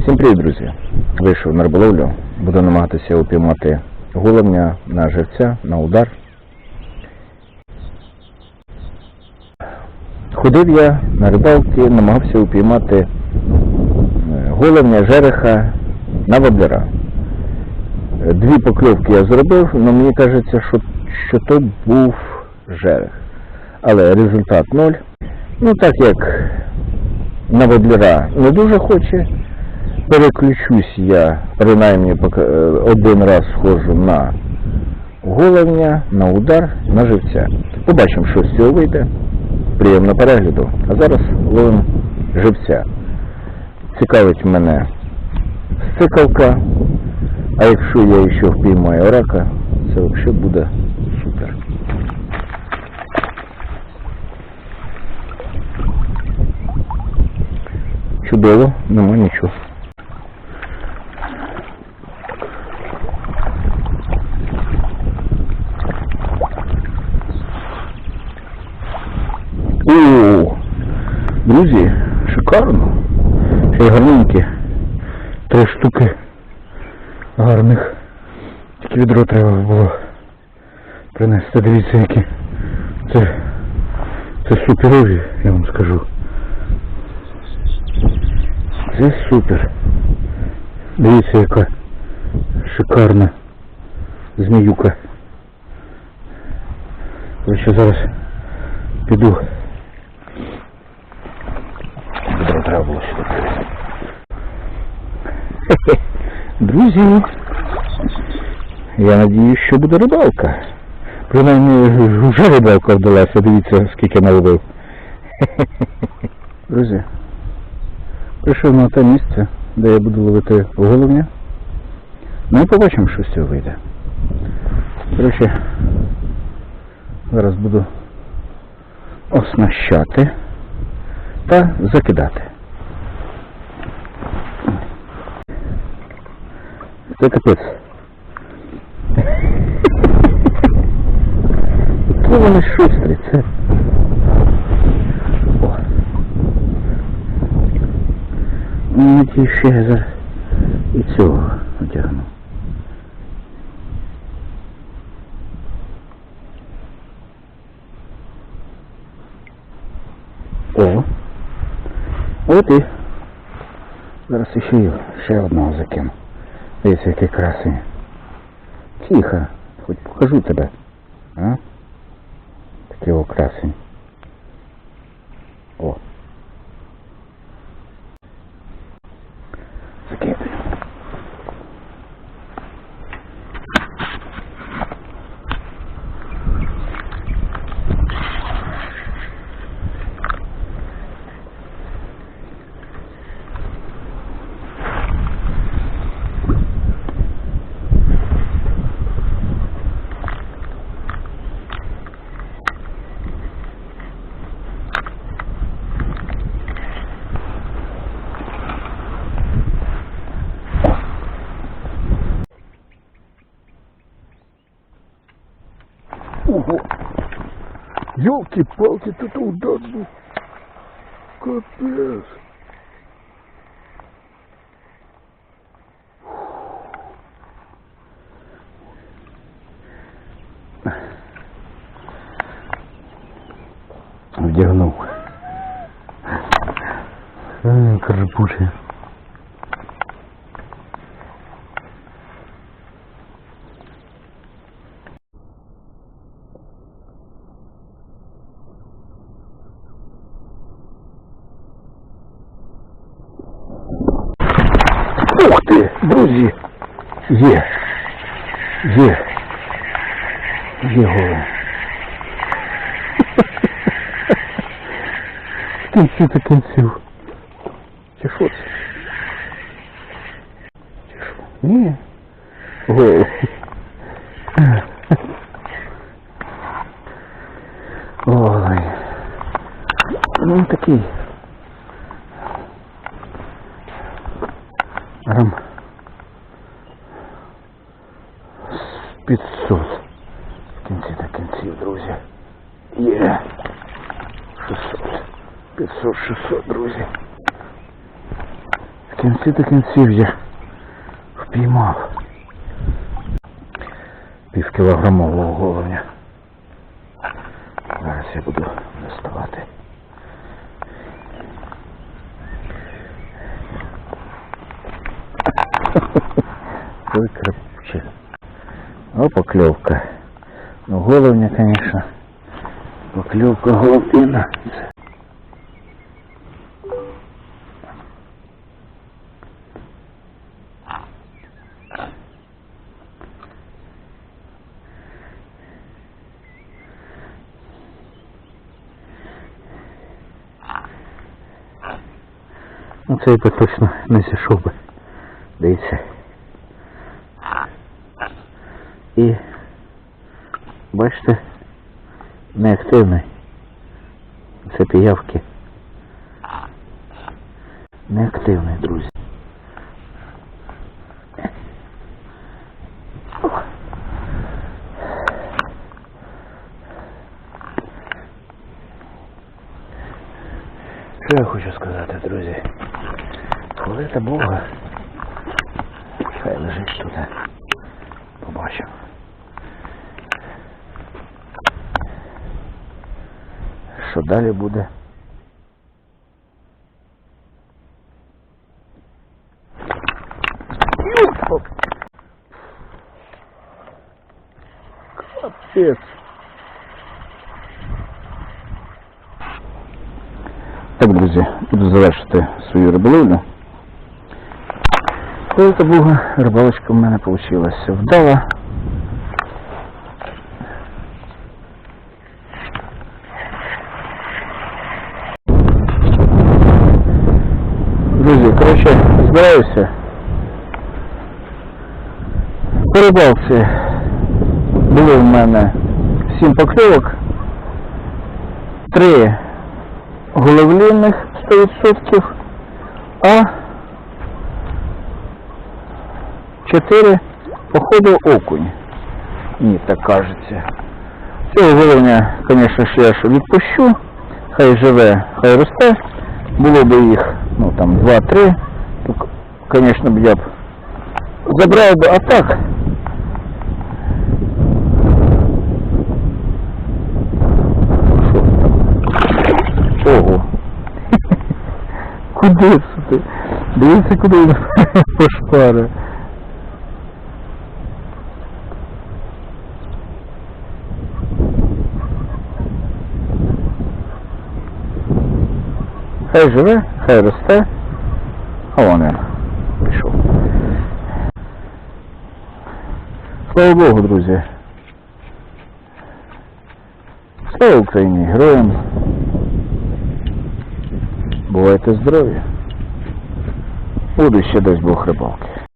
Всім привіт, друзі! Вийшов на риболовлю. Буду намагатися упіймати головня на живця, на удар. Ходив я на рибалки, намагався упіймати е, головня, жереха на воблера. Е, Дві покльовки я зробив, але мені кажеться, що, що то був жерех. Але результат ноль. Ну так як на воблера не дуже хоче, переключусь я, принаймні е, один раз схожу на головня, на удар, на живця. Побачимо, що з цього вийде. Приємного перегляду. А зараз ловимо живця. Цікавить мене стикавка, а якщо я ще впіймаю рака, це взагалі буде супер. Чудово, нема нічого. О, друзі, шикарно. Ще й. Три штуки гарних. Тільки відро треба було принести. Дивіться, які. Це, це суперові, я вам скажу. Це супер. Дивіться, яка шикарна зміюка. Короче, зараз піду. Треба було сюди. Друзі, я надіюсь, що буде рибалка. Принаймні, вже рибалка вдалася, дивіться, скільки наловив. Друзі, прийшов на те місце, де я буду ловити головня. Ну і побачимо, що з цього вийде. Коротше, зараз буду оснащати та закидати. Це капець. Які вони шустрі, це. О. Що я зараз і цього одягну. О. От і. Зараз ще, ще одного закину. Дивіться, який красень. Тихо, хоч покажу тебе. А? Такий о красень. О. Forgive Ого! Ёлки-палки, тут удар был. Капец. Вдягнув. Карпуші. Є. Є. Є голова. В кінці та кінців. Чи що це? Чи що? Ні. Голова. Ой. Ну такий. Грам 500 в кінці та кінців, друзі. Є. 600. 500-600, друзі. В кінці до кінців я впіймав півкілограмового головня. Зараз я буду доставати. Ой, крапче. О, поклевка. Ну, головня, конечно. Поклевка головина. Ну цей би точно не зійшов би. Дивіться. І бачите, неактивний. Це піявки. Неактивний, друзі. Що я хочу сказати, друзі? Хвалити Бога. Хай лежить тут. Побачив. Що далі буде? Капець. Так, друзі, буду завершити свою риболовлю. Хвалити Бога, рибалочка в мене вийшла вдала. Друзі, коротше, збираюся. По рибалці було в мене сім покльовок, три головлінних 100%, а чотири походу окунь. Мені так кажеться. Цього головня, звісно, я ж відпущу. Хай живе, хай росте. Було б їх, ну там, два-три. То, звісно, б я б забрав би, а так. Що там? Ого. Куди це ти? Дивіться, куди він пошпари. Хай живе, Хай росте. А вон пішов. Слава Богу, друзі. Слава Україні, героям. Бувайте здорові. Буду ще дасть Бог рибалки.